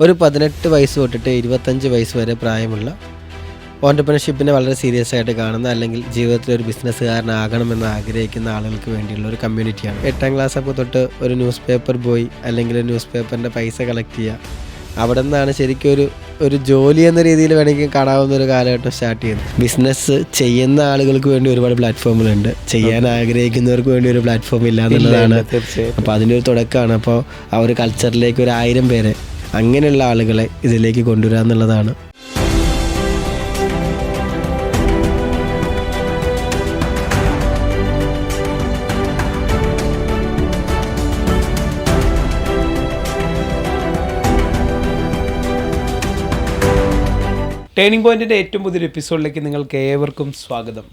ഒരു പതിനെട്ട് വയസ്സ് തൊട്ടിട്ട് ഇരുപത്തഞ്ച് വയസ്സ് വരെ പ്രായമുള്ള ഓണ്ടർപ്രണർഷിപ്പിനെ വളരെ സീരിയസ് ആയിട്ട് കാണുന്ന അല്ലെങ്കിൽ ജീവിതത്തിൽ ഒരു ബിസിനസ്സുകാരനാകണമെന്ന് ആഗ്രഹിക്കുന്ന ആളുകൾക്ക് വേണ്ടിയുള്ള ഒരു കമ്മ്യൂണിറ്റിയാണ്. എട്ടാം ക്ലാസ് അപ്പോൾ തൊട്ട് ഒരു ന്യൂസ് പേപ്പർ ബോയ് അല്ലെങ്കിൽ ഒരു ന്യൂസ് പേപ്പറിന്റെ പൈസ കളക്ട് ചെയ്യുക. അവിടെ നിന്നാണ് ശരിക്കും ഒരു ഒരു ജോലി എന്ന രീതിയിൽ വേണമെങ്കിൽ കാണാവുന്ന ഒരു കാലഘട്ടം സ്റ്റാർട്ട് ചെയ്യുന്നത്. ബിസിനസ് ചെയ്യുന്ന ആളുകൾക്ക് വേണ്ടി ഒരുപാട് പ്ലാറ്റ്ഫോമുകളുണ്ട്. ചെയ്യാൻ ആഗ്രഹിക്കുന്നവർക്ക് വേണ്ടി ഒരു പ്ലാറ്റ്ഫോം ഇല്ല എന്നുള്ളതാണ് അപ്പോൾ അതിന്റെ ഒരു തുടക്കമാണ്. അപ്പോൾ ആ ഒരു കൾച്ചറിലേക്ക് ഒരു ആയിരം പേരെ അങ്ങനെയുള്ള ആളുകളെ ഇതിലേക്ക് കൊണ്ടുവരിക എന്നുള്ളതാണ്. ടേണിംഗ് പോയിന്റിന്റെ ഏറ്റവും പുതിയൊരു എപ്പിസോഡിലേക്ക് നിങ്ങൾക്ക് ഏവർക്കും സ്വാഗതം.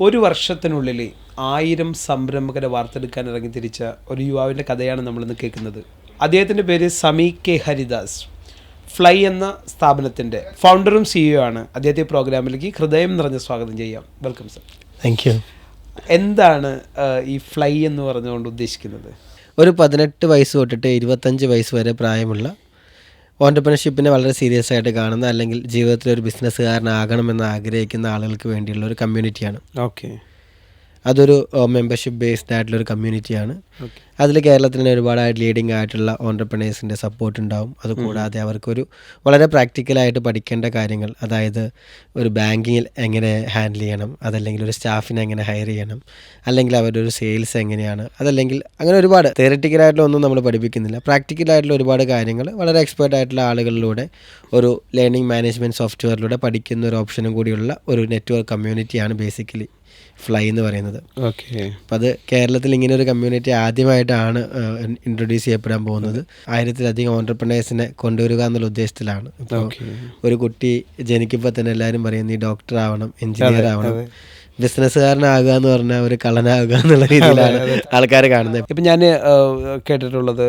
ഒരു വർഷത്തിനുള്ളിൽ ആയിരം സംരംഭകരെ വാർത്തെടുക്കാൻ ഇറങ്ങി തിരിച്ച ഒരു യുവാവിന്റെ കഥയാണ് നമ്മളിന്ന് കേൾക്കുന്നത്. അദ്ദേഹത്തിന്റെ പേര് സമി കെ ഹരിദാസ്. ഫ്ലൈ എന്ന സ്ഥാപനത്തിന്റെ ഫൗണ്ടറും സിഇഒ ആണ്. അദ്ദേഹത്തെ പ്രോഗ്രാമിലേക്ക് ഹൃദയം നിറഞ്ഞ സ്വാഗതം ചെയ്യാം. Welcome sir. താങ്ക് യു എന്താണ് ഈ ഫ്ലൈ എന്ന് പറഞ്ഞുകൊണ്ട് ഉദ്ദേശിക്കുന്നത്? ഒരു പതിനെട്ട് വയസ്സ് തൊട്ടിട്ട് ഇരുപത്തഞ്ച് വയസ്സ് വരെ പ്രായമുള്ള ഓണ്ടർപ്രണർഷിപ്പിനെ വളരെ സീരിയസ് ആയിട്ട് കാണുന്ന അല്ലെങ്കിൽ ജീവിതത്തിൽ ഒരു ബിസിനസ്സുകാരനാകണമെന്ന് ആഗ്രഹിക്കുന്ന ആളുകൾക്ക് വേണ്ടിയുള്ള ഒരു കമ്മ്യൂണിറ്റിയാണ്. ഓക്കെ. അതൊരു മെമ്പർഷിപ്പ് ബേസ്ഡ് ആയിട്ടുള്ള ഒരു കമ്മ്യൂണിറ്റിയാണ്. ഓക്കെ. അതിൽ കേരളത്തിൽ ഒരുപാട് ലീഡിങ് ആയിട്ടുള്ള ഓണ്ടർപ്രണേഴ്സിന്റെ സപ്പോർട്ട് ഉണ്ടാവും. അതുകൂടാതെ അവർക്കൊരു വളരെ പ്രാക്ടിക്കലായിട്ട് പഠിക്കേണ്ട കാര്യങ്ങൾ അതായത് ഒരു ബാങ്കിങ്ങിൽ എങ്ങനെ ഹാൻഡിൽ ചെയ്യണം അതല്ലെങ്കിൽ ഒരു സ്റ്റാഫിനെ എങ്ങനെ ഹയർ ചെയ്യണം അല്ലെങ്കിൽ അവരുടെ ഒരു സെയിൽസ് എങ്ങനെയാണ് അതല്ലെങ്കിൽ അങ്ങനെ ഒരുപാട് തിയററ്റിക്കലായിട്ടുള്ള ഒന്നും നമ്മൾ പഠിപ്പിക്കുന്നില്ല. പ്രാക്ടിക്കലായിട്ടുള്ള ഒരുപാട് കാര്യങ്ങൾ വളരെ എക്സ്പേർട്ട് ആയിട്ടുള്ള ആളുകളിലൂടെ ഒരു ലേണിംഗ് മാനേജ്മെന്റ് സോഫ്റ്റ്വെയറിലൂടെ പഠിക്കുന്ന ഒരു ഓപ്ഷനും കൂടിയുള്ള ഒരു നെറ്റ്വർക്ക് കമ്മ്യൂണിറ്റിയാണ് ബേസിക്കലി ഫ്ലൈ എന്ന് പറയുന്നത്. ഓക്കെ അപ്പം അത് കേരളത്തിൽ ഇങ്ങനെ ഒരു കമ്മ്യൂണിറ്റി ആദ്യമായിട്ടാണ് ഇൻട്രൊഡ്യൂസ് ചെയ്യപ്പെടാൻ പോകുന്നത്. ആയിരത്തിലധികം ഓണ്ടർപ്രണേഴ്സിനെ കൊണ്ടുവരിക എന്നുള്ള ഉദ്ദേശത്തിലാണ്. ഇപ്പോൾ ഒരു കുട്ടി ജനിക്കുമ്പോൾ തന്നെ എല്ലാവരും പറയും നീ ഡോക്ടർ ആവണം എഞ്ചിനീയർ ആവണം. ബിസിനസ്സുകാരനാകുക എന്ന് പറഞ്ഞാൽ ഒരു കള്ളനാകുക എന്നുള്ള രീതിയിലാണ് ആൾക്കാർ കാണുന്നത്. ഇപ്പം ഞാൻ കേട്ടിട്ടുള്ളത്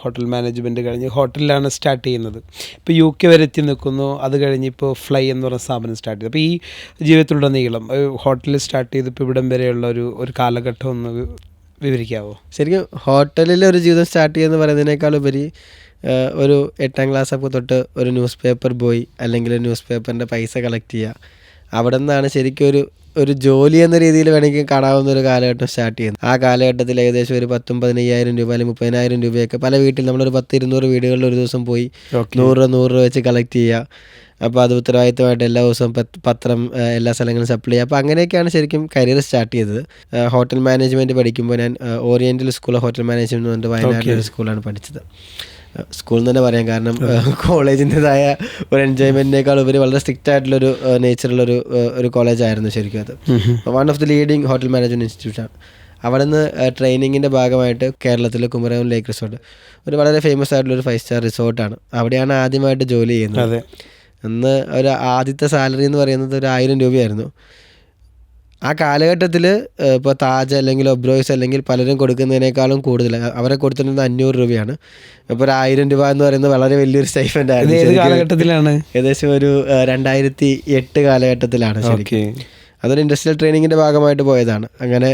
ഹോട്ടൽ മാനേജ്മെന്റ് കഴിഞ്ഞ് ഹോട്ടലിലാണ് സ്റ്റാർട്ട് ചെയ്യുന്നത്. ഇപ്പോൾ യു കെ വരെ എത്തി നിൽക്കുന്നു. അത് കഴിഞ്ഞ് ഇപ്പോൾ ഫ്ലൈ എന്ന് പറഞ്ഞ സ്ഥാപനം സ്റ്റാർട്ട് ചെയ്തു. അപ്പോൾ ഈ ജീവിതത്തിലുടനീളം ഹോട്ടലിൽ സ്റ്റാർട്ട് ചെയ്ത് ഇപ്പോൾ ഇവിടം വരെയുള്ള ഒരു ഒരു കാലഘട്ടം ഒന്ന് വിവരിക്കാവോ? ശരിക്കും ഹോട്ടലിൽ ഒരു ജീവിതം സ്റ്റാർട്ട് ചെയ്യുന്ന പറയുന്നതിനേക്കാൾ ഉപരി ഒരു എട്ടാം ക്ലാസ് ഒക്കെ തൊട്ട് ഒരു ന്യൂസ് പേപ്പർ ബോയ് അല്ലെങ്കിൽ ന്യൂസ് പേപ്പറിന്റെ പൈസ കളക്ട് ചെയ്യുക. അവിടെ നിന്നാണ് ശരിക്കും ഒരു ഒരു ജോലി എന്ന രീതിയിൽ വേണമെങ്കിൽ കാണാവുന്ന ഒരു കാലഘട്ടം സ്റ്റാർട്ട് ചെയ്യുന്നത്. ആ കാലഘട്ടത്തിൽ ഏകദേശം ഒരു പത്തും പതിനയ്യായിരം രൂപ അല്ലെങ്കിൽ മുപ്പതിനായിരം രൂപയൊക്കെ പല വീട്ടിൽ നമ്മളൊരു പത്ത് ഇരുന്നൂറ് വീടുകളിൽ ഒരു ദിവസം പോയി നൂറ് രൂപ നൂറ് രൂപ വെച്ച് കളക്ട് ചെയ്യുക. അപ്പോൾ അത് ഉത്തരവാദിത്തമായിട്ട് എല്ലാ ദിവസവും പത്രം എല്ലാ സ്ഥലങ്ങളും സപ്ലൈ ചെയ്യുക. അപ്പോൾ അങ്ങനെയൊക്കെയാണ് ശരിക്കും കരിയർ സ്റ്റാർട്ട് ചെയ്തത്. ഹോട്ടൽ മാനേജ്മെന്റ് പഠിക്കുമ്പോൾ ഞാൻ oriental school of hotel management എന്ന് പറഞ്ഞിട്ട് വയനാട്ടിലൊരു സ്കൂളാണ് പഠിച്ചത്. സ്കൂളിൽ സ്കൂൾ എന്ന് തന്നെ പറയാം. കാരണം കോളേജിന്റെതായ ഒരു എൻജോയ്മെന്റിനേക്കാൾ ഉപരി വളരെ സ്ട്രിക്റ്റ് ആയിട്ടുള്ളൊരു നേച്ചറുള്ളൊരു ഒരു കോളേജായിരുന്നു ശരിക്കും അത്. One of the leading hotel management ഇൻസ്റ്റിറ്റ്യൂട്ടാണ് അവിടെ നിന്ന് ട്രെയിനിങ്ങിന്റെ ഭാഗമായിട്ട് കേരളത്തിലെ കുമരകം ലേക്ക് റിസോർട്ട് ഒരു വളരെ ഫേമസ് ആയിട്ടുള്ള ഒരു ഫൈവ് സ്റ്റാർ റിസോർട്ടാണ് അവിടെയാണ് ആദ്യമായിട്ട് ജോലി ചെയ്യുന്നത്. അന്ന് ഒരു ആദ്യത്തെ സാലറി എന്ന് പറയുന്നത് ഒരു ആയിരം രൂപയായിരുന്നു. ആ കാലഘട്ടത്തിൽ ഇപ്പോൾ താജ് അല്ലെങ്കിൽ ഒബ്രോയ്സ് അല്ലെങ്കിൽ പലരും കൊടുക്കുന്നതിനേക്കാളും കൂടുതൽ അവരെ കൊടുത്തിരുന്നത് അഞ്ഞൂറ് രൂപയാണ്. അപ്പോൾ ഒരു ആയിരം രൂപ എന്ന് പറയുന്നത് വളരെ വലിയൊരു സ്റ്റൈഫന്റ് ഇത് ആയിരുന്നു ഏത് കാലഘട്ടത്തിലാണ്? ഏകദേശം ഒരു രണ്ടായിരത്തി എട്ട് കാലഘട്ടത്തിലാണ് ശരിക്കും. അതൊരു ഇൻഡസ്ട്രിയൽ ട്രെയിനിങ്ങിന്റെ ഭാഗമായിട്ട് പോയതാണ്. അങ്ങനെ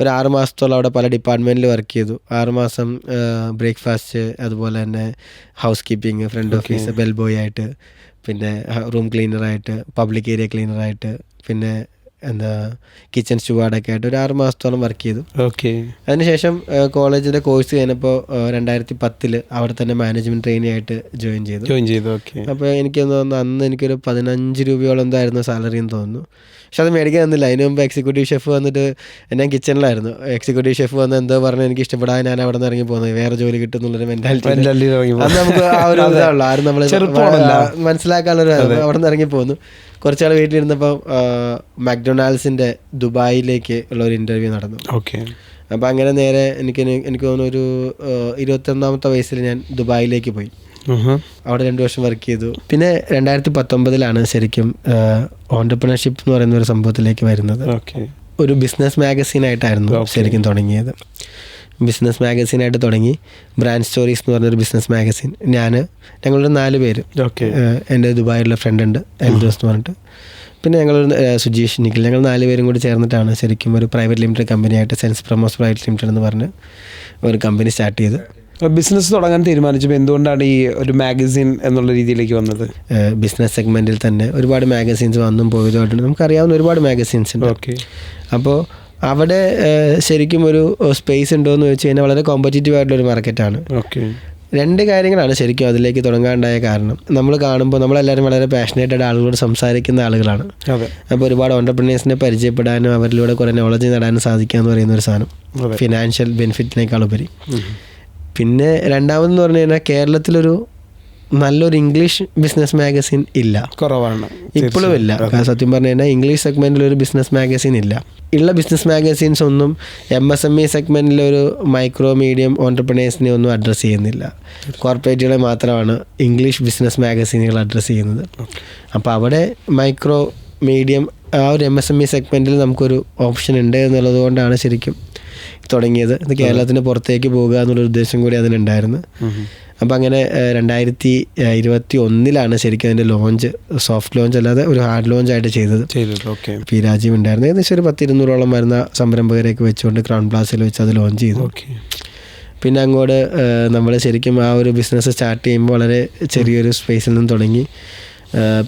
ഒരു ആറ് മാസത്തോളം അവിടെ പല ഡിപ്പാർട്ട്മെന്റിൽ വർക്ക് ചെയ്തു. ആറ് മാസം ബ്രേക്ക്ഫാസ്റ്റ് അതുപോലെ തന്നെ house keeping front office bell boy ആയിട്ട് പിന്നെ റൂം ക്ലീനറായിട്ട് പബ്ലിക് ഏരിയ ക്ലീനറായിട്ട് പിന്നെ എന്താ കിച്ചൺ സ്റ്റുവാർഡൊക്കെ ആയിട്ട് ഒരു ആറ് മാസത്തോളം വർക്ക് ചെയ്തു. ഓക്കെ അതിനുശേഷം കോളേജിന്റെ കോഴ്സ് കഴിഞ്ഞപ്പോൾ രണ്ടായിരത്തി പത്തിൽ അവിടെ തന്നെ മാനേജ്മെന്റ് ട്രെയിനി ആയിട്ട് ജോയിൻ ചെയ്തു. ജോയിൻ ചെയ്തു ഓക്കെ അപ്പോൾ എനിക്ക് തോന്നുന്നു അന്ന് എനിക്കൊരു പതിനഞ്ച് രൂപയോളം എന്തായിരുന്നു സാലറി എന്ന് തോന്നുന്നു. പക്ഷെ അത് മേടിക്കാൻ തന്നില്ല അതിന് മുമ്പ് എക്സിക്യൂട്ടീവ് ഷെഫ് വന്നിട്ട് ഞാൻ കിച്ചണിലായിരുന്നു എക്സിക്യൂട്ടീവ് ഷെഫ് വന്ന് എന്തോ പറഞ്ഞു എനിക്ക് ഇഷ്ടപ്പെടാൻ ഞാൻ അവിടെ നിന്ന് ഇറങ്ങി പോകുന്നത് വേറെ ജോലി കിട്ടും എന്നുള്ളൊരു മെന്റാലിറ്റി അത് നമുക്ക് ആ ഒരു ഇതാണല്ലോ. ആരും നമ്മൾ. മനസ്സിലാക്കാനുള്ള അവിടെ നിന്ന് ഇറങ്ങി പോകുന്നു കുറച്ചാൾ വീട്ടിലിരുന്നപ്പോൾ മക്ഡൊണാൾഡ്സിന്റെ ദുബായിലേക്ക് ഉള്ള ഒരു ഇന്റർവ്യൂ നടന്നു. ഓക്കെ. അപ്പോൾ അങ്ങനെ നേരെ എനിക്ക് എനിക്ക് തോന്നുന്നു ഒരു ഇരുപത്തൊന്നാമത്തെ വയസ്സിൽ ഞാൻ ദുബായിലേക്ക് പോയി. അവിടെ രണ്ടു വർഷം വർക്ക് ചെയ്തു. പിന്നെ രണ്ടായിരത്തി പത്തൊമ്പതിലാണ് ശരിക്കും ഓണ്ടർപ്രണർഷിപ്പ് എന്ന് പറയുന്ന ഒരു സംഭവത്തിലേക്ക് വരുന്നത്. ഓക്കെ. ഒരു ബിസിനസ് മാഗസീനായിട്ടായിരുന്നു ശരിക്കും തുടങ്ങിയത്. ബിസിനസ് മാഗസീനായിട്ട് തുടങ്ങി ബ്രാൻഡ് സ്റ്റോറീസ് എന്ന് പറഞ്ഞൊരു ബിസിനസ് മാഗസീൻ ഞാൻ ഞങ്ങളൊരു നാല് പേര്. ഓക്കെ. എന്റെ ദുബായിലുള്ള ഫ്രണ്ട് ഉണ്ട് എൽദോസ് എന്ന് പറഞ്ഞിട്ട്. പിന്നെ ഞങ്ങൾ സുജീഷ് നിഖിൽ ഞങ്ങൾ നാല് പേരും കൂടി ചേർന്നിട്ടാണ് ശരിക്കും ഒരു പ്രൈവറ്റ് ലിമിറ്റഡ് കമ്പനിയായിട്ട് സെൻസ് പ്രൊമോസ് പ്രൈവറ്റ് ലിമിറ്റഡ് എന്ന് പറഞ്ഞ് ഒരു കമ്പനി സ്റ്റാർട്ട് ചെയ്ത്. ബിസിനസ് തുടങ്ങാൻ തീരുമാനിച്ചപ്പോൾ എന്തുകൊണ്ടാണ് ഈ ഒരു മാഗസിൻ എന്നുള്ള രീതിയിലേക്ക് വന്നത്? ബിസിനസ് സെഗ്മെന്റിൽ തന്നെ ഒരുപാട് മാഗസീൻസ് വന്നും പോയതുമായിട്ടുണ്ട്. നമുക്കറിയാവുന്ന ഒരുപാട് മാഗസീൻസ് ഉണ്ട്. ഓക്കെ അപ്പോൾ അവിടെ ശരിക്കും ഒരു സ്പേസ് ഉണ്ടോ എന്ന് വെച്ച് കഴിഞ്ഞാൽ വളരെ കോമ്പറ്റീറ്റീവ് ആയിട്ടുള്ള ഒരു മാർക്കറ്റാണ് ഓക്കെ രണ്ട് കാര്യങ്ങളാണ് ശരിക്കും അതിലേക്ക് തുടങ്ങാണ്ടായ കാരണം. നമ്മൾ കാണുമ്പോൾ നമ്മളെല്ലാവരും വളരെ പാഷനേറ്റഡ് ആളുകളോട് സംസാരിക്കുന്ന ആളുകളാണ്. അപ്പോൾ ഒരുപാട് ഓണ്ടർപ്രണേഴ്സിനെ പരിചയപ്പെടാനും അവരിലൂടെ കുറേ നോളജ് നേടാനും സാധിക്കുക എന്ന് പറയുന്ന ഒരു സാധനം. ഫിനാൻഷ്യൽ ബെനിഫിറ്റിനേക്കാൾ ഉപരി പിന്നെ രണ്ടാമതെന്ന് പറഞ്ഞു കഴിഞ്ഞാൽ കേരളത്തിലൊരു നല്ലൊരു ഇംഗ്ലീഷ് ബിസിനസ് മാഗസിൻ ഇല്ല. കുറവാണ്. ഇപ്പോഴും ഇല്ല. സത്യം പറഞ്ഞു കഴിഞ്ഞാൽ ഇംഗ്ലീഷ് സെഗ്മെന്റിൽ ഒരു ബിസിനസ് മാഗസിൻ ഇല്ല. ഉള്ള ബിസിനസ് മാഗസീൻസ് ഒന്നും എം എസ് എം ഇ സെഗ്മെന്റിലെ ഒരു മൈക്രോ മീഡിയം ഓണ്ടർപ്രണേഴ്സിനെ ഒന്നും അഡ്രസ്സ് ചെയ്യുന്നില്ല. കോർപ്പറേറ്റുകളെ മാത്രമാണ് ഇംഗ്ലീഷ് ബിസിനസ് മാഗസീനുകൾ അഡ്രസ്സ് ചെയ്യുന്നത്. അപ്പോൾ അവിടെ മൈക്രോ മീഡിയം ആ ഒരു എം എസ് എം ഇ സെഗ്മെന്റിൽ നമുക്കൊരു ഓപ്ഷൻ ഉണ്ട് എന്നുള്ളത് കൊണ്ടാണ് ശരിക്കും തുടങ്ങിയത്. ഇത് കേരളത്തിന് പുറത്തേക്ക് പോകുക എന്നുള്ള ഉദ്ദേശം കൂടി അതിനുണ്ടായിരുന്നു അപ്പം അങ്ങനെ രണ്ടായിരത്തി ഇരുപത്തി ഒന്നിലാണ് ശരിക്കും അതിന്റെ ലോഞ്ച് സോഫ്റ്റ് ലോഞ്ച് അല്ലാതെ ഒരു ഹാർഡ് ലോഞ്ച് ആയിട്ട് ചെയ്തത് പി രാജീവ് ഉണ്ടായിരുന്നു. ഏകദേശം ഒരു പത്തിരുന്നൂറോളം വരുന്ന സംരംഭകരെയൊക്കെ വെച്ചുകൊണ്ട് ക്രൗൺ പ്ലാസിൽ വെച്ച് അത് ലോഞ്ച് ചെയ്തു. ഓക്കെ പിന്നെ അങ്ങോട്ട് നമ്മൾ ശരിക്കും ആ ഒരു ബിസിനസ് സ്റ്റാർട്ട് ചെയ്യുമ്പോൾ വളരെ ചെറിയൊരു സ്പേസിൽ നിന്ന് തുടങ്ങി.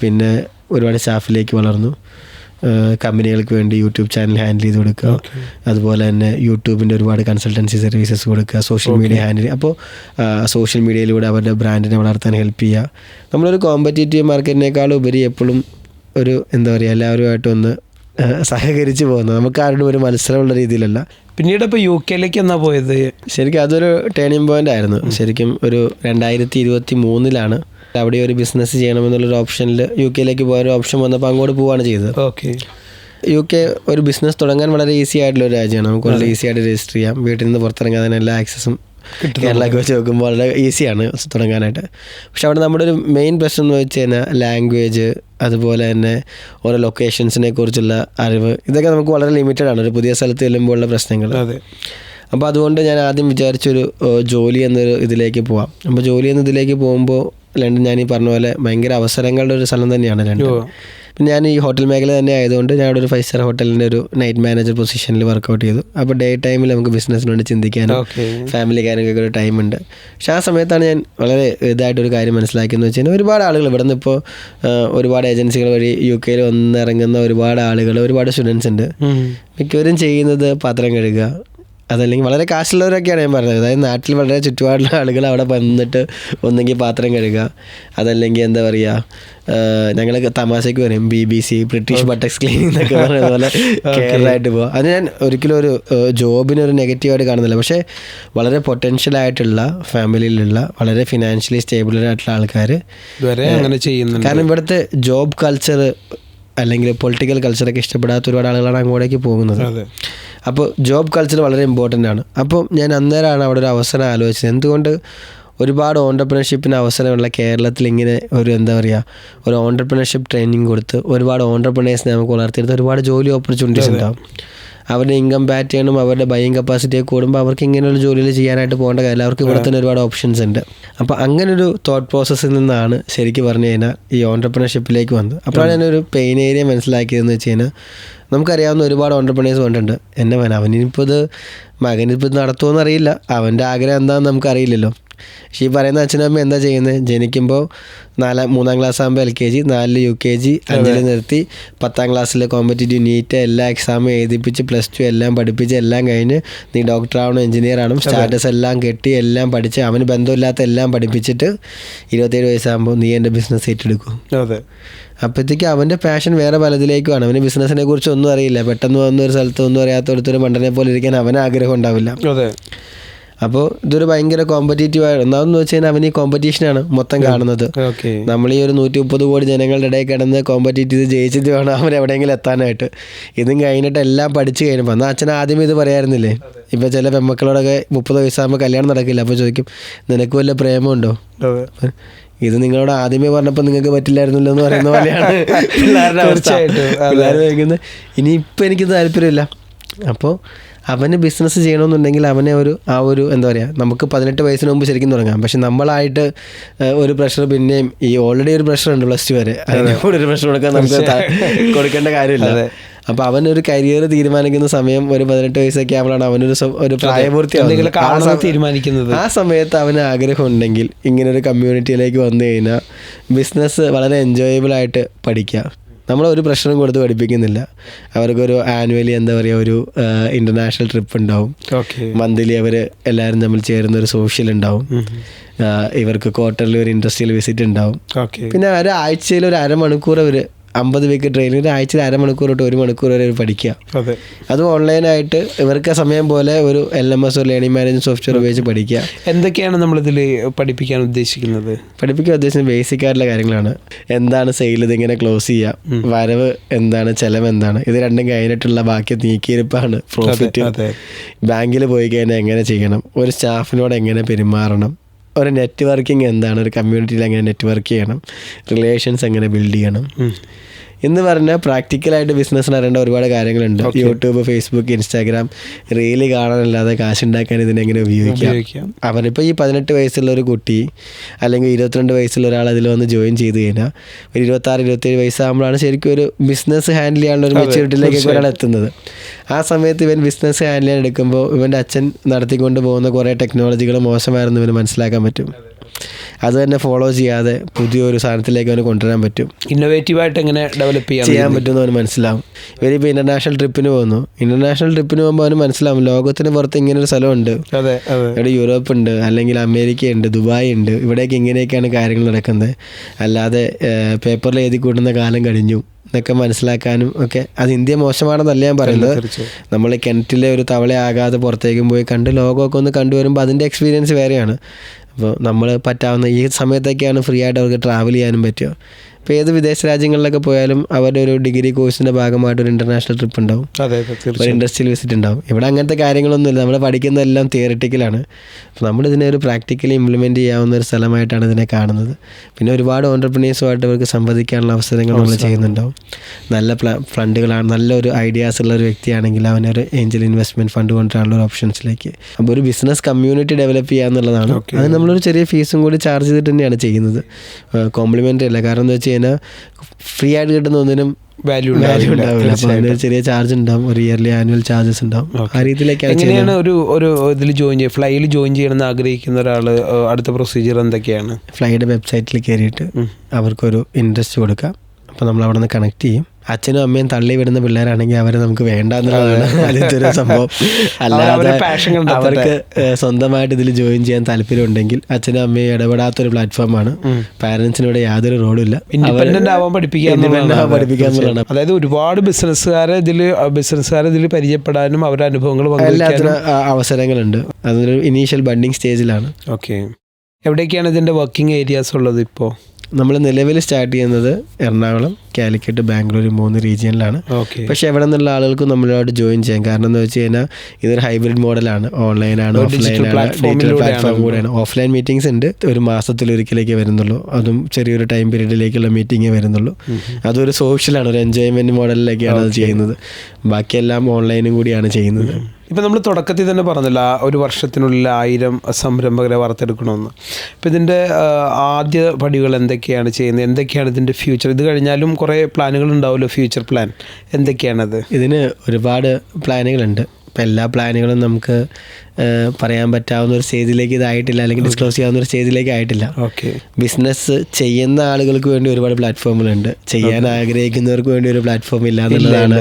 പിന്നെ ഒരുപാട് സ്റ്റാഫിലേക്ക് വളർന്നു. കമ്പനികൾക്ക് വേണ്ടി യൂട്യൂബ് ചാനൽ ഹാൻഡിൽ ചെയ്ത് കൊടുക്കുക. അതുപോലെ തന്നെ യൂട്യൂബിന്റെ ഒരുപാട് കൺസൾട്ടൻസി സർവീസസ് കൊടുക്കുക സോഷ്യൽ മീഡിയ ഹാൻഡിൽ അപ്പോൾ സോഷ്യൽ മീഡിയയിലൂടെ അവരുടെ ബ്രാൻഡിനെ വളർത്താൻ ഹെൽപ്പ് ചെയ്യുക. നമ്മളൊരു കോമ്പറ്റേറ്റീവ് മാർക്കറ്റിനേക്കാൾ ഉപരി എപ്പോഴും ഒരു എന്താ പറയുക എല്ലാവരുമായിട്ട് ഒന്ന് സഹകരിച്ച് പോകുന്നത്. നമുക്ക് ആരുടെ ഒരു മത്സരമുള്ള രീതിയിലല്ല. പിന്നീട് ഇപ്പോൾ യു കെയിലേക്ക് എന്നാ പോയത്? ശരിക്കും അതൊരു ടേണിംഗ് പോയിന്റ് ആയിരുന്നു. ശരിക്കും ഒരു രണ്ടായിരത്തി ഇരുപത്തി മൂന്നിലാണ് അവിടെ ഒരു ബിസിനസ് ചെയ്യണമെന്നുള്ളൊരു ഓപ്ഷനിൽ യു കെയിലേക്ക് പോയ ഒരു ഓപ്ഷൻ വന്നപ്പോൾ അങ്ങോട്ട് പോവുകയാണ് ചെയ്തത്. ഓക്കെ യു കെ ഒരു ബിസിനസ് തുടങ്ങാൻ വളരെ ഈസി ആയിട്ടുള്ള ഒരു രാജ്യമാണ്. നമുക്ക് വളരെ ഈസി ആയിട്ട് രജിസ്റ്റർ ചെയ്യാം. വീട്ടിൽ നിന്ന് പുറത്തിറങ്ങാൻ തന്നെ എല്ലാ ആക്സസും കേരളക്ക് വെച്ച് നോക്കുമ്പോൾ വളരെ ഈസിയാണ് തുടങ്ങാനായിട്ട്. പക്ഷെ അവിടെ നമ്മുടെ ഒരു മെയിൻ പ്രശ്നം എന്ന് വെച്ച് കഴിഞ്ഞാൽ ലാംഗ്വേജ് അതുപോലെ തന്നെ ഓരോ ലൊക്കേഷൻസിനെ കുറിച്ചുള്ള അറിവ് ഇതൊക്കെ നമുക്ക് വളരെ ലിമിറ്റഡ് ആണ്. ഒരു പുതിയ സ്ഥലത്ത് ചെല്ലുമ്പോഴുള്ള പ്രശ്നങ്ങൾ. അതെ. അപ്പോൾ അതുകൊണ്ട് ഞാൻ ആദ്യം വിചാരിച്ചൊരു ജോലി എന്നൊരു ഇതിലേക്ക് പോവാം. അപ്പോൾ ജോലി എന്ന ഇതിലേക്ക് പോകുമ്പോൾ ലണ്ടൻ ഞാൻ ഈ പറഞ്ഞ പോലെ ഭയങ്കര അവസരങ്ങളുടെ ഒരു സ്ഥലം തന്നെയാണ് ലണ്ടൻ. പിന്നെ ഞാൻ ഈ ഹോട്ടൽ മേഖല തന്നെ ആയതുകൊണ്ട് ഞാൻ അവിടെ ഒരു ഫൈവ് സ്റ്റാർ ഹോട്ടലിന്റെ ഒരു നൈറ്റ് മാനേജർ പൊസിഷനിൽ വർക്കൗട്ട് ചെയ്തു. അപ്പോൾ ഡേ ടൈമിൽ നമുക്ക് ബിസിനസ്സിന് വേണ്ടി ചിന്തിക്കാനും ഫാമിലി കാര്യങ്ങൾക്ക് ഒരു ടൈമുണ്ട് പക്ഷെ ആ സമയത്താണ് ഞാൻ വളരെ ഇതായിട്ടൊരു കാര്യം മനസ്സിലാക്കിയെന്ന് വെച്ച് കഴിഞ്ഞാൽ ഒരുപാട് ആളുകൾ ഇവിടെ നിന്ന് ഇപ്പോൾ ഒരുപാട് ഏജൻസികൾ വഴി യു കെയിൽ വന്നിറങ്ങുന്ന ഒരുപാട് ആളുകൾ ഒരുപാട് സ്റ്റുഡൻസ് ഉണ്ട്. മിക്കവരും ചെയ്യുന്നത് പാത്രം കഴുകുക അതല്ലെങ്കിൽ വളരെ കാശുള്ളവരൊക്കെയാണ് ഞാൻ പറഞ്ഞത്. അതായത് നാട്ടിൽ വളരെ ചുറ്റുപാടുള്ള ആളുകൾ അവിടെ വന്നിട്ട് ഒന്നെങ്കിൽ പാത്രം കഴുകുക. അതല്ലെങ്കിൽ എന്താ പറയുക ഞങ്ങൾ തമാശയ്ക്ക് പറയും B B C British buttocks cleaning എന്നൊക്കെ പറയുന്ന പോലെ കെയറായിട്ട് പോകുക അത് ഞാൻ ഒരിക്കലും ഒരു ജോബിന് ഒരു നെഗറ്റീവായിട്ട് കാണുന്നില്ല. പക്ഷേ വളരെ പൊട്ടൻഷ്യൽ ആയിട്ടുള്ള ഫാമിലിയിലുള്ള വളരെ ഫിനാൻഷ്യലി സ്റ്റേബിൾ ആയിട്ടുള്ള ആൾക്കാർ അങ്ങനെ ചെയ്യുന്നുണ്ട്. കാരണം ഇവിടുത്തെ ജോബ് കൾച്ചർ അല്ലെങ്കിൽ പൊളിറ്റിക്കൽ കൾച്ചറൊക്കെ ഇഷ്ടപ്പെടാത്ത ഒരുപാട് ആളുകളാണ് അങ്ങോട്ടേക്ക് പോകുന്നത്. അപ്പോൾ ജോബ് കൾച്ചർ വളരെ ഇമ്പോർട്ടന്റ് ആണ്. അപ്പോൾ ഞാൻ അന്നേരമാണ് അവിടെ ഒരു അവസരം ആലോചിച്ചത്. എന്തുകൊണ്ട് ഒരുപാട് ഓണ്ടർപ്രണർഷിപ്പിന് അവസരമുള്ള കേരളത്തിൽ ഇങ്ങനെ ഒരു എന്താ പറയുക ഒരു ഓണ്ടർപ്രണർഷിപ്പ് ട്രെയിനിങ് കൊടുത്ത് ഒരുപാട് ഓണ്ടർപ്രണേഴ്സിനെ നമുക്ക് വളർത്തിയെടുത്ത് ഒരുപാട് ജോലി ഓപ്പർച്യൂണിറ്റീസ് ഉണ്ടാവും. അവരുടെ ഇൻകം പാറ്റേണും അവരുടെ ബൈയിങ് കപ്പാസിറ്റിയൊക്കെ കൂടുമ്പോൾ അവർക്ക് ഇങ്ങനെയുള്ള ജോലിയിൽ ചെയ്യാനായിട്ട് പോകേണ്ട കാര്യം അവർക്ക് ഇവിടെ തന്നെ ഒരുപാട് ഓപ്ഷൻസ് ഉണ്ട്. അപ്പോൾ അങ്ങനൊരു തോട്ട് പ്രോസസ്സിൽ നിന്നാണ് ശരിക്കും പറഞ്ഞു കഴിഞ്ഞാൽ ഈ ഓണ്ടർപ്രണർഷിപ്പിലേക്ക് വന്നത്. അപ്പോഴാണ് ഞാനൊരു പെയിൻ ഏരിയ മനസ്സിലാക്കിയതെന്ന് വെച്ച് കഴിഞ്ഞാൽ നമുക്കറിയാവുന്ന ഒരുപാട് ഓണ്ടർപ്രണേഴ്സ് വന്നിട്ടുണ്ട്. എന്നെ വേണം അവനിപ്പോൾ ഇത് മകനിപ്പോൾ ഇത് നടത്തുമോ അറിയില്ല. അവന്റെ ആഗ്രഹം എന്താണെന്ന് നമുക്കറിയില്ലല്ലോ. പക്ഷേ ഈ പറയുന്ന അച്ഛനമ്മ എന്താ ചെയ്യുന്നത് ജനിക്കുമ്പോൾ നാലാം മൂന്നാം ക്ലാസ് ആകുമ്പോൾ എൽ കെ ജി നാലിൽ യു കെ ജി അഞ്ചിൽ നിർത്തി പത്താം ക്ലാസ്സിലെ കോമ്പറ്റേറ്റീവ് നീറ്റ് എല്ലാ എക്സാമും എഴുതിപ്പിച്ച് പ്ലസ് ടു എല്ലാം പഠിപ്പിച്ച് എല്ലാം കഴിഞ്ഞ് നീ ഡോക്ടർ ആവണം എഞ്ചിനീയർ ആവണം സ്റ്റാറ്റസ് എല്ലാം കെട്ടി എല്ലാം പഠിച്ച് അവന് ബന്ധമില്ലാത്ത എല്ലാം പഠിപ്പിച്ചിട്ട് ഇരുപത്തേഴ് വയസ്സാകുമ്പോൾ നീ എന്റെ ബിസിനസ് ഏറ്റെടുക്കും. അതെ. അപ്പോഴത്തേക്ക് അവന്റെ പാഷൻ വേറെ പലതിലേക്കുമാണ് അവന് ബിസിനസ്സിനെ കുറിച്ച് ഒന്നും അറിയില്ല. പെട്ടെന്ന് വന്ന ഒരു സ്ഥലത്ത് ഒന്നും അറിയാത്ത ഒരുത്തൊരു മണ്ടനെ പോലെ ഇരിക്കാൻ അവന് ആഗ്രഹം ഉണ്ടാവില്ല. അതെ. അപ്പോൾ ഇതൊരു ഭയങ്കര കോമ്പറ്റേറ്റീവ് ആയിരുന്നു ഒന്നാമെന്ന് വെച്ച് കഴിഞ്ഞാൽ അവൻ ഈ കോമ്പറ്റീഷനാണ് മൊത്തം കാണുന്നത്. നമ്മൾ ഈ ഒരു നൂറ്റി മുപ്പത് കോടി ജനങ്ങളുടെ ഇടയിൽ കിടന്ന് കോമ്പറ്റീറ്റ് ചെയ്ത് ജയിച്ചിട്ട് വേണം അവൻ എവിടെയെങ്കിലും എത്താനായിട്ട്. ഇതും കഴിഞ്ഞിട്ട് എല്ലാം പഠിച്ചു കഴിയുമ്പോൾ എന്നാൽ അച്ഛൻ ആദ്യം ഇത് പറയാറുന്നില്ലേ? ഇപ്പം ചില പെമ്മക്കളോടൊക്കെ മുപ്പത് വയസ്സാകുമ്പോൾ കല്യാണം നടക്കില്ല. അപ്പോൾ ചോദിക്കും നിനക്ക് വല്ല പ്രേമമുണ്ടോ? ഇത് നിങ്ങളോട് ആദ്യമേ പറഞ്ഞപ്പോൾ നിങ്ങൾക്ക് പറ്റില്ലായിരുന്നല്ലോ എന്ന് പറയുന്ന പോലെയാണ്. പിള്ളേരുടെ അവസ്ഥ. പിള്ളേർ ചോദിക്കുന്നത് ഇനി ഇപ്പം എനിക്ക് താല്പര്യമില്ല. അപ്പോൾ അവന് ബിസിനസ് ചെയ്യണമെന്നുണ്ടെങ്കിൽ അവനെ ഒരു ആ ഒരു എന്താ പറയുക നമുക്ക് പതിനെട്ട് വയസ്സിന് മുമ്പ് ശരിക്കും തുടങ്ങാം. പക്ഷെ നമ്മളായിട്ട് ഒരു പ്രഷർ പിന്നെയും ഈ ഓൾറെഡി ഒരു പ്രഷർ ഉണ്ട് പ്ലസ് ടു വരെ. ഒരു പ്രഷർ കൊടുക്കാൻ നമുക്ക് കൊടുക്കേണ്ട കാര്യമില്ല. അപ്പോൾ അവനൊരു കരിയർ തീരുമാനിക്കുന്ന സമയം ഒരു പതിനെട്ട് വയസ്സൊക്കെ ആവുമ്പോഴാണ് അവനൊരു ഒരു പ്രായപൂർത്തി തീരുമാനിക്കുന്നത്. ആ സമയത്ത് അവന് ആഗ്രഹം ഉണ്ടെങ്കിൽ ഇങ്ങനെ ഒരു കമ്മ്യൂണിറ്റിയിലേക്ക് വന്നു കഴിഞ്ഞാൽ ബിസിനസ് വളരെ എൻജോയബിൾ ആയിട്ട് പഠിക്കുക. നമ്മൾ ഒരു പ്രശ്നം കൊടുത്ത് പഠിപ്പിക്കുന്നില്ല. അവർക്കൊരു ആനുവലി എന്താ പറയുക ഒരു ഇന്റർനാഷണൽ ട്രിപ്പ് ഉണ്ടാവും. മന്ത്ലി അവർ എല്ലാവരും തമ്മിൽ ചേരുന്ന ഒരു സോഷ്യൽ ഉണ്ടാവും ഇവർക്ക് ക്വാർട്ടർലി ഒരു ഇൻഡസ്ട്രിയൽ വിസിറ്റ് ഉണ്ടാവും. പിന്നെ ഒരാഴ്ചയിൽ ഒരു അരമണിക്കൂർ അവർ അമ്പത് വീക്ക് ട്രെയിനിങ് ഒരു ആഴ്ചയിൽ അരമണിക്കൂർ തൊട്ട് ഒരു മണിക്കൂർ വരെ പഠിക്കുക. അതെ. അതും ഓൺലൈനായിട്ട് ഇവർക്ക് സമയം പോലെ ഒരു എൽ എം എസ് ഒരു ലേണിംഗ് മാനേജ് സോഫ്റ്റ്വെയർ ഉപയോഗിച്ച് പഠിക്കുക. എന്തൊക്കെയാണ് നമ്മളിതിൽ പഠിപ്പിക്കാൻ ഉദ്ദേശിക്കുന്നത്? പഠിപ്പിക്കാൻ ഉദ്ദേശിക്കുന്നത് ബേസിക് ആയിട്ടുള്ള കാര്യങ്ങളാണ്. എന്താണ് സെയിൽ ഇത് എങ്ങനെ ക്ലോസ് ചെയ്യുക. വരവ് എന്താണ് ചെലവ് എന്താണ്? ഇത് രണ്ടും കഴിഞ്ഞിട്ടുള്ള ബാക്കി നീക്കിയിരിപ്പാണ്. പ്രോഫിറ്റ്. ബാങ്കിൽ പോയി കഴിഞ്ഞാൽ എങ്ങനെ ചെയ്യണം? ഒരു സ്റ്റാഫിനോട് എങ്ങനെ പെരുമാറണം? ഒരു നെറ്റ്വർക്കിംഗ് എന്താണ്? ഒരു കമ്മ്യൂണിറ്റിയിൽ എങ്ങനെ നെറ്റ്വർക്ക് ചെയ്യണം? റിലേഷൻസ് എങ്ങനെ ബിൽഡ് ചെയ്യണം? എന്ന് പറഞ്ഞാൽ പ്രാക്ടിക്കലായിട്ട് ബിസിനസ്സിന് അറിയേണ്ട ഒരുപാട് കാര്യങ്ങളുണ്ട്. യൂട്യൂബ് ഫേസ്ബുക്ക് ഇൻസ്റ്റാഗ്രാം റീൽ കാണാനല്ലാതെ കാശുണ്ടാക്കാൻ ഇതിനെങ്ങനെ ഉപയോഗിക്കാം? അവരിപ്പോൾ ഈ പതിനെട്ട് വയസ്സുള്ള ഒരു കുട്ടി അല്ലെങ്കിൽ ഇരുപത്തിരണ്ട് വയസ്സുള്ള ഒരാൾ അതിൽ വന്ന് ജോയിൻ ചെയ്ത് കഴിഞ്ഞാൽ ഒരു ഇരുപത്താറ് ഇരുപത്തേഴ് വയസ്സാകുമ്പോഴാണ് ശരിക്കും ഒരു ബിസിനസ് ഹാൻഡിൽ ചെയ്യാനുള്ള ഒരു മെച്യൂരിറ്റിയിലേക്ക് ഒരാൾ എത്തുന്നത് ആ സമയത്ത് ഇവൻ ബിസിനസ് ഹാൻഡിൽ ചെയ്യാൻ എടുക്കുമ്പോൾ ഇവന്റെ അച്ഛൻ നടത്തിക്കൊണ്ട് പോകുന്ന കുറേ ടെക്നോളജികൾ മോശമായിരുന്നു ഇവന് മനസ്സിലാക്കാൻ പറ്റും. അത് തന്നെ ഫോളോ ചെയ്യാതെ പുതിയൊരു സാധനത്തിലേക്ക് അവന് കൊണ്ടുവരാൻ പറ്റും. ഇന്നോവേറ്റീവായിട്ട് എങ്ങനെ ഡെവലപ്പ് ചെയ്യാൻ ചെയ്യാൻ പറ്റുമെന്ന് അവന് മനസ്സിലാവും. ഇവരിപ്പോൾ ഇന്റർനാഷണൽ ട്രിപ്പിന് പോകുന്നു. ഇന്റർനാഷണൽ ട്രിപ്പിന് പോകുമ്പോൾ അവന് മനസ്സിലാവും ലോകത്തിന് പുറത്ത് ഇങ്ങനെ ഒരു സ്ഥലമുണ്ട് ഇവിടെ യൂറോപ്പ് ഉണ്ട് അല്ലെങ്കിൽ അമേരിക്ക ഉണ്ട് ദുബായ് ഉണ്ട്. ഇവിടേക്ക് ഇങ്ങനെയൊക്കെയാണ് കാര്യങ്ങൾ നടക്കുന്നത്. അല്ലാതെ പേപ്പറിൽ എഴുതി കൂട്ടുന്ന കാലം കഴിഞ്ഞു. എന്നൊക്കെ മനസ്സിലാക്കാനും ഒക്കെ. അത് ഇന്ത്യ മോശമാണെന്നല്ല ഞാൻ പറയുന്നത്. നമ്മൾ കിണറ്റിലെ ഒരു തവളയാകാതെ പുറത്തേക്കും പോയി കണ്ട് ലോകമൊക്കെ ഒന്ന് കണ്ടുവരുമ്പോൾ അതിന്റെ എക്സ്പീരിയൻസ് വേറെയാണ്. അപ്പോൾ നമ്മൾ പറ്റാവുന്ന ഈ സമയത്തൊക്കെയാണ് ഫ്രീ ആയിട്ട് അവർക്ക് ട്രാവൽ ചെയ്യാനും പറ്റുക. ഇപ്പോൾ ഏത് വിദേശ രാജ്യങ്ങളിലൊക്കെ പോയാലും അവരുടെ ഒരു ഡിഗ്രി കോഴ്സിന്റെ ഭാഗമായിട്ട് ഒരു ഇന്റർനാഷണൽ ട്രിപ്പ് ഉണ്ടാവും. ഒരു ഇൻഡസ്ട്രിയൽ വിസിറ്റ് ഉണ്ടാവും. ഇവിടെ അങ്ങനത്തെ കാര്യങ്ങളൊന്നുമില്ല. നമ്മൾ പഠിക്കുന്നതെല്ലാം തിയറിറ്റിക്കലാണ് അപ്പോൾ നമ്മൾ ഇതിനെ ഒരു പ്രാക്ടിക്കലി ഇംപ്ലിമെന്റ് ചെയ്യാവുന്ന ഒരു സ്ഥലമായിട്ടാണ് ഇതിനെ കാണുന്നത്. പിന്നെ ഒരുപാട് ഓൺടർപ്രീനേഴ്സുമായിട്ട് അവർക്ക് സംവദിക്കാനുള്ള അവസരങ്ങൾ നമ്മൾ ചെയ്യുന്നുണ്ടാവും. നല്ല ഫണ്ടുകളാണ് നല്ലൊരു ഐഡിയാസ് ഉള്ള ഒരു വ്യക്തിയാണെങ്കിൽ അവനൊരു ഏഞ്ചൽ ഇൻവെസ്റ്റ്മെന്റ് ഫണ്ട് കൊണ്ടുള്ള ഒരു ഓപ്ഷൻസിലേക്ക് അപ്പോൾ ഒരു ബിസിനസ് കമ്മ്യൂണിറ്റി ഡെവലപ്പ് ചെയ്യുക എന്നുള്ളതാണ് അത് നമ്മളൊരു ചെറിയ ഫീസും കൂടി ചാർജ് ചെയ്തിട്ട് തന്നെയാണ് ചെയ്യുന്നത്. കോംപ്ലിമെന്ററി അല്ല. കാരണം എന്താ കഴിഞ്ഞാൽ ഫ്രീ ആയിട്ട് കിട്ടുന്ന ഒന്നിനും വാല്യൂ വാല്യൂ ഉണ്ടാവില്ല. അപ്പോൾ അതിന് ചെറിയ ചാർജ് ഉണ്ടാവും. ഒരു ഇയർലി ആനുവൽ ചാർജസ് ഉണ്ടാവും. ആ രീതിയിലേക്കാണ് എങ്ങനെയാണ് ഒരു ഒരു ഇതിൽ ജോയിൻ ചെയ്യുക ഫ്ലൈയിൽ ജോയിൻ ചെയ്യണമെന്ന് ആഗ്രഹിക്കുന്ന ഒരാൾ അടുത്ത പ്രൊസീജിയർ എന്തൊക്കെയാണ്? ഫ്ലൈയുടെ വെബ്സൈറ്റിൽ കയറിയിട്ട് അവർക്കൊരു ഇൻട്രസ്റ്റ് കൊടുക്കാം. അപ്പോൾ നമ്മൾ അവിടെ നിന്ന് കണക്ട് ചെയ്യും. അച്ഛനും അമ്മയും തള്ളി വിടുന്ന പിള്ളേരാണെങ്കിൽ അവരെ നമുക്ക് വേണ്ട എന്നുള്ളതാണ് ആദ്യത്തെ ഒരു സംഭവം. അല്ലാതെ അവർക്ക് സ്വന്തമായിട്ട് ഇതിൽ ജോയിൻ ചെയ്യാൻ താല്പര്യം ഉണ്ടെങ്കിൽ അച്ഛനും അമ്മയും ഇടപെടാത്തൊരു പ്ലാറ്റ്ഫോമാണ്. പാരൻസിന് ഇവിടെ യാതൊരു റോളും ഇല്ല ഇൻഡിപെൻഡന്റ് ആവാൻ പഠിപ്പിക്കുക എന്നുള്ളതാണ്. അതായത് ഒരുപാട് ബിസിനസ്സുകാരെ ഇതിൽ ബിസിനസ്സുകാരെ ഇതിൽ പരിചയപ്പെടാനും അവരുടെ അനുഭവങ്ങൾ എല്ലാത്തിനും അവസരങ്ങളുണ്ട്. അതൊരു ഇനീഷ്യൽ ബണ്ടിങ് സ്റ്റേജിലാണ് ഓക്കെ എവിടേക്കാണ് ഇതിന്റെ വർക്കിംഗ് ഏരിയാസ് ഉള്ളത് ഇപ്പോൾ? നമ്മൾ നിലവിൽ സ്റ്റാർട്ട് ചെയ്യുന്നത് എറണാകുളം കാലിക്കറ്റ് ബാംഗ്ലൂർ മൂന്ന് റീജിയനിലാണ് പക്ഷേ എവിടെ നിന്നുള്ള ആളുകൾക്കും നമ്മളോട് ജോയിൻ ചെയ്യാം. കാരണം എന്ന് വെച്ച് കഴിഞ്ഞാൽ ഇതൊരു ഹൈബ്രിഡ് മോഡലാണ് ഓൺലൈനാണ് ഓഫ്ലൈനാണ് ഡിജിറ്റൽ പ്ലാറ്റ്ഫോം കൂടെയാണ്. ഓഫ്ലൈൻ മീറ്റിംഗ്സ് ഉണ്ട്. ഒരു മാസത്തിൽ ഒരിക്കലേക്ക് വരുന്നുള്ളൂ. അതും ചെറിയൊരു ടൈം പീരീഡിലേക്കുള്ള മീറ്റിംഗേ വരുന്നുള്ളൂ. അതൊരു സോഷ്യലാണ് ഒരു എൻജോയ്മെന്റ് മോഡലിലേക്കാണ് അത് ചെയ്യുന്നത്. ബാക്കിയെല്ലാം ഓൺലൈനും കൂടിയാണ് ചെയ്യുന്നത്. ഇപ്പം നമ്മൾ തുടക്കത്തിൽ തന്നെ പറഞ്ഞില്ല ഒരു വർഷത്തിനുള്ളിൽ ആയിരം സംരംഭകരെ വാർത്തെടുക്കണമെന്ന് അപ്പം ഇതിന്റെ ആദ്യ പടികൾ എന്തൊക്കെയാണ് ചെയ്യുന്നത്? എന്തൊക്കെയാണ് ഇതിന്റെ ഫ്യൂച്ചർ ഇത് കഴിഞ്ഞാലും കുറേ പ്ലാനുകൾ ഉണ്ടാവുമല്ലോ ഫ്യൂച്ചർ പ്ലാൻ എന്തൊക്കെയാണത്? ഇതിന് ഒരുപാട് പ്ലാനുകളുണ്ട്. ഇപ്പം എല്ലാ പ്ലാനുകളും നമുക്ക് പറയാൻ പറ്റാവുന്ന ഒരു സ്റ്റേജിലേക്ക് ഇതായിട്ടില്ല അല്ലെങ്കിൽ ഡിസ്ക്ലോസ് ചെയ്യാവുന്ന ഒരു സ്റ്റേജിലേക്ക് ആയിട്ടില്ല. ഓക്കെ. ബിസിനസ് ചെയ്യുന്ന ആളുകൾക്ക് വേണ്ടി ഒരുപാട് പ്ലാറ്റ്ഫോമുകളുണ്ട്. ചെയ്യാൻ ആഗ്രഹിക്കുന്നവർക്ക് വേണ്ടി ഒരു പ്ലാറ്റ്ഫോം ഇല്ല എന്നുള്ളതാണ്.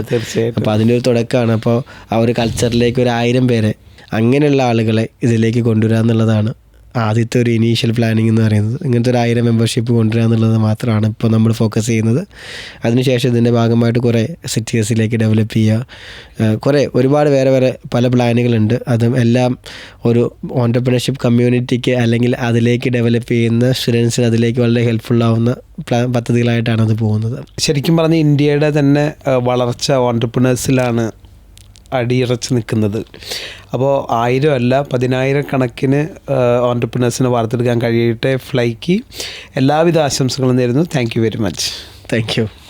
അപ്പോൾ അതിന്റെ ഒരു തുടക്കമാണ്. അപ്പോൾ ആ ഒരു കൾച്ചറിലേക്ക് ഒരു ആയിരം പേരെ അങ്ങനെയുള്ള ആളുകളെ ഇതിലേക്ക് കൊണ്ടുവരിക എന്നുള്ളതാണ് ആദ്യത്തെ ഒരു ഇനീഷ്യൽ പ്ലാനിങ് എന്ന് പറയുന്നത്. ഇങ്ങനത്തെ ഒരു ആയിരം മെമ്പർഷിപ്പ് കൊണ്ടുവരിക എന്നുള്ളത് മാത്രമാണ് ഇപ്പോൾ നമ്മൾ ഫോക്കസ് ചെയ്യുന്നത്. അതിനുശേഷം ഇതിന്റെ ഭാഗമായിട്ട് കുറേ സിറ്റീസിലേക്ക് ഡെവലപ്പ് ചെയ്യുക. കുറേ ഒരുപാട് വേറെ വേറെ പല പ്ലാനുകളുണ്ട് അതും എല്ലാം ഒരു ഓണ്ടർപ്രണർഷിപ്പ് കമ്മ്യൂണിറ്റിക്ക് അല്ലെങ്കിൽ അതിലേക്ക് ഡെവലപ്പ് ചെയ്യുന്ന സ്റ്റുഡൻസിന് അതിലേക്ക് വളരെ ഹെൽപ്ഫുൾ ആവുന്ന പ്ലാ പദ്ധതികളായിട്ടാണ് അത് പോകുന്നത്. ശരിക്കും പറഞ്ഞാൽ ഇന്ത്യയുടെ തന്നെ വളർച്ച ഓണ്ടർപ്രണേഴ്സിലാണ് അടിയുറച്ച് നിൽക്കുന്നത്. അപ്പോൾ ആയിരം അല്ല പതിനായിരക്കണക്കിന് കണക്കിന് ഓണ്ടർപ്രണേഴ്സിനെ വാർത്തെടുക്കാൻ കഴിയട്ടെ ഫ്ലൈക്ക് എല്ലാവിധ ആശംസകളും നേരുന്നു. Thank very much thank